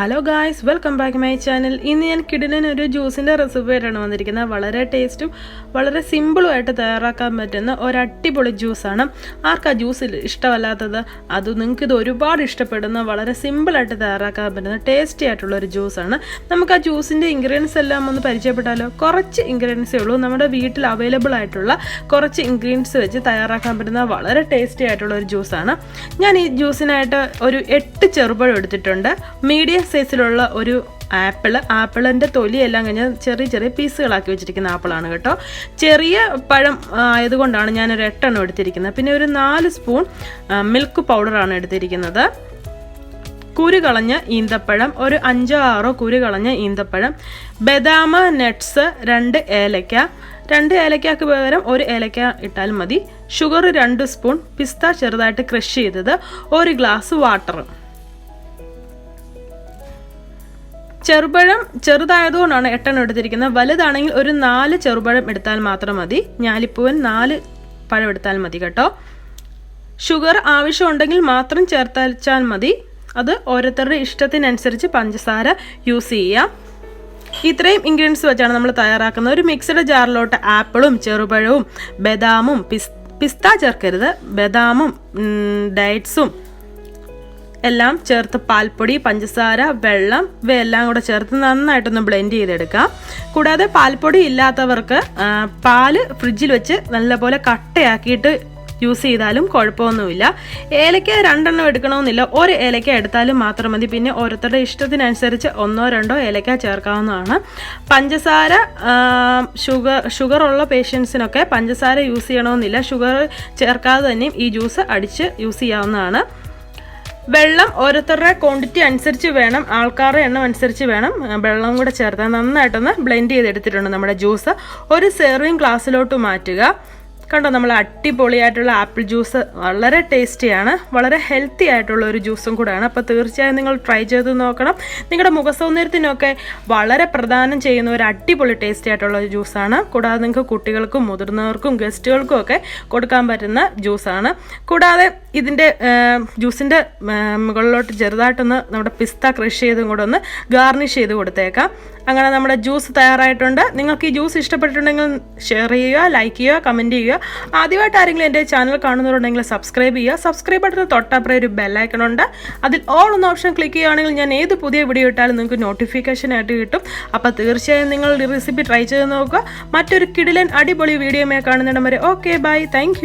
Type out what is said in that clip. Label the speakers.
Speaker 1: Hello guys welcome back my channel ഇന്ന് ഞാൻ കിടിലൻ ഒരു റെസിപ്പി ആയിട്ടാണ് വന്നിരിക്കുന്നത്. വളരെ ടേസ്റ്റും വളരെ സിമ്പിളുമായിട്ട് തയ്യാറാക്കാൻ പറ്റുന്ന ഒരു അടിപൊളി ജ്യൂസാണ് ആർക്കാ ജ്യൂസ് ഇഷ്ടമല്ലാത്തത്? അത് നിങ്ങൾക്ക് ഇത് ഒരുപാട് ഇഷ്ടപ്പെടുന്ന വളരെ സിമ്പിളായിട്ട് തയ്യാറാക്കാൻ പറ്റുന്ന ടേസ്റ്റി ആയിട്ടുള്ള ഒരു ജ്യൂസാണ് നമുക്ക് ആ ജ്യൂസിന്റെ ഇൻഗ്രീഡിയൻസ് എല്ലാം ഒന്ന് പരിചയപ്പെട്ടാലോ? കുറച്ച് ഇൻഗ്രീഡിയൻസേ ഉള്ളൂ. നമ്മുടെ വീട്ടിൽ അവൈലബിൾ ആയിട്ടുള്ള കുറച്ച് ഇൻഗ്രീഡിയൻസ് വെച്ച് തയ്യാറാക്കാൻ പറ്റുന്ന വളരെ ടേസ്റ്റി ആയിട്ടുള്ള ഒരു ജ്യൂസാണ് ഞാൻ ഈ ജ്യൂസിനായിട്ട് ഒരു എട്ട് ചെറുപഴം എടുത്തിട്ടുണ്ട്. മീഡിയം സൈസിലുള്ള ഒരു ആപ്പിൾ ആപ്പിളിന്റെ തൊലിയെല്ലാം കഴിഞ്ഞ് ചെറിയ ചെറിയ പീസുകളാക്കി വെച്ചിരിക്കുന്ന ആപ്പിളാണ് കേട്ടോ. ചെറിയ പഴം ആയതുകൊണ്ടാണ് ഞാനൊരു എട്ടെണ്ണം എടുത്തിരിക്കുന്നത്. പിന്നെ ഒരു നാല് സ്പൂൺ മിൽക്ക് പൗഡറാണ് എടുത്തിരിക്കുന്നത്. കുരു കളഞ്ഞ ഈന്തപ്പഴം ഒരു അഞ്ചോ ആറോ കുരു കളഞ്ഞ ഈന്തപ്പഴം ബദാമ നട്ട്സ് രണ്ട് ഏലക്ക. രണ്ട് ഏലക്കാക്ക് പകരം ഒരു ഏലക്ക ഇട്ടാൽ മതി. ഷുഗർ രണ്ട് സ്പൂൺ പിസ്ത ചെറുതായിട്ട് ക്രഷ് ചെയ്തത് ഒരു ഗ്ലാസ് വാട്ടർ ചെറുപഴം ചെറുതായതുകൊണ്ടാണ് എട്ടെണ്ണം എടുത്തിരിക്കുന്നത്. വലുതാണെങ്കിൽ ഒരു നാല് ചെറുപഴം എടുത്താൽ മാത്രം മതി. ഞാലിപ്പൂവൻ നാല് പഴം എടുത്താൽ മതി കേട്ടോ. ഷുഗർ ആവശ്യമുണ്ടെങ്കിൽ മാത്രം ചേർത്താൽ മതി. അത് ഓരോരുത്തരുടെ ഇഷ്ടത്തിനനുസരിച്ച് പഞ്ചസാര യൂസ് ചെയ്യാം. ഇത്രയും ഇൻഗ്രീഡിയൻസ് വെച്ചാണ് നമ്മൾ തയ്യാറാക്കുന്നത്. ഒരു മിക്സഡ് ജാറിലോട്ട് ആപ്പിളും ചെറുപഴവും ബദാമും പിസ് പിസ്ത ചേർക്കരുത്. ബദാമും ഡയറ്റ്സും എല്ലാം ചേർത്ത് പാൽപ്പൊടി പഞ്ചസാര വെള്ളം ഇവയെല്ലാം കൂടെ ചേർത്ത് നന്നായിട്ടൊന്ന് ബ്ലെൻഡ് ചെയ്തെടുക്കാം. കൂടാതെ പാൽപ്പൊടി ഇല്ലാത്തവർക്ക് പാൽ ഫ്രിഡ്ജിൽ വെച്ച് നല്ലപോലെ കട്ടയാക്കിയിട്ട് യൂസ് ചെയ്താലും കുഴപ്പമൊന്നുമില്ല. ഏലക്ക രണ്ടെണ്ണം എടുക്കണമെന്നില്ല. ഒരു ഏലക്ക എടുത്താലും മാത്രം മതി. പിന്നെ ഓരോരുത്തരുടെ ഇഷ്ടത്തിനനുസരിച്ച് ഒന്നോ രണ്ടോ ഏലക്ക ചേർക്കാവുന്നതാണ്. പഞ്ചസാര ഷുഗർ ഷുഗർ ഉള്ള പേഷ്യൻസിനൊക്കെ പഞ്ചസാര യൂസ് ചെയ്യണമെന്നില്ല. ഷുഗർ ചേർക്കാതെ തന്നെയും ഈ ജ്യൂസ് അടിച്ച് യൂസ് ചെയ്യാവുന്നതാണ്. വെള്ളം ഓരോരുത്തരുടെ ക്വാണ്ടിറ്റി അനുസരിച്ച് വേണം ആൾക്കാരുടെ എണ്ണം അനുസരിച്ച് വേണം. വെള്ളം കൂടെ ചേർത്ത് നന്നായിട്ടൊന്ന് ബ്ലെൻഡ് ചെയ്തെടുത്തിട്ടുണ്ട് നമ്മുടെ ജ്യൂസ് ഒരു സെർവിങ് ഗ്ലാസ്സിലോട്ട് മാറ്റുക. കണ്ടോ നമ്മൾ അടിപൊളിയായിട്ടുള്ള ആപ്പിൾ ജ്യൂസ് വളരെ ടേസ്റ്റിയാണ് വളരെ ഹെൽത്തി ആയിട്ടുള്ള ഒരു ജ്യൂസും കൂടെയാണ്. അപ്പോൾ തീർച്ചയായും നിങ്ങൾ ട്രൈ ചെയ്ത് നോക്കണം. നിങ്ങളുടെ മുഖസൗന്ദര്യത്തിനൊക്കെ വളരെ പ്രധാനം ചെയ്യുന്ന ഒരു അടിപൊളി ടേസ്റ്റി ആയിട്ടുള്ള ഒരു ജ്യൂസാണ്. കൂടാതെ നിങ്ങൾക്ക് കുട്ടികൾക്കും മുതിർന്നവർക്കും ഗസ്റ്റുകൾക്കും ഒക്കെ കൊടുക്കാൻ പറ്റുന്ന ജ്യൂസാണ്. കൂടാതെ ഇതിന്റെ ജ്യൂസിന്റെ മുകളിലോട്ട് ചെറുതായിട്ടൊന്ന് നമ്മുടെ പിസ്ത ക്രഷ് ചെയ്തും കൂടെ ഒന്ന് ഗാർണിഷ് ചെയ്ത് കൊടുത്തേക്കാം. അങ്ങനെ നമ്മുടെ ജ്യൂസ് തയ്യാറായിട്ടുണ്ട്. നിങ്ങൾക്ക് ഈ ജ്യൂസ് ഇഷ്ടപ്പെട്ടിട്ടുണ്ടെങ്കിൽ ഷെയർ ചെയ്യുക ലൈക്ക് ചെയ്യുക കമന്റ് ചെയ്യുക. ആദ്യമായിട്ട് ആരെങ്കിലും എന്റെ ചാനൽ കാണുന്നവരുണ്ടെങ്കിൽ സബ്സ്ക്രൈബ് ചെയ്യുക. സബ്സ്ക്രൈബ് ബട്ടൺ തൊട്ടപ്പുറം ഒരു ബെല്ലൈക്കൺ ഉണ്ട്. അതിൽ ഓൾ എന്ന ഓപ്ഷൻ ക്ലിക്ക് ചെയ്യുകയാണെങ്കിൽ ഞാൻ ഏത് പുതിയ വീഡിയോ ഇട്ടാലും നിങ്ങൾക്ക് നോട്ടിഫിക്കേഷൻ ആയിട്ട് കിട്ടും. അപ്പോൾ തീർച്ചയായും നിങ്ങൾ റെസിപ്പി ട്രൈ ചെയ്ത് നോക്കുക. മറ്റൊരു കിടിലൻ അടിപൊളി വീഡിയോമേ കാണുന്നിടം വരെ ഓക്കെ ബൈ താങ്ക്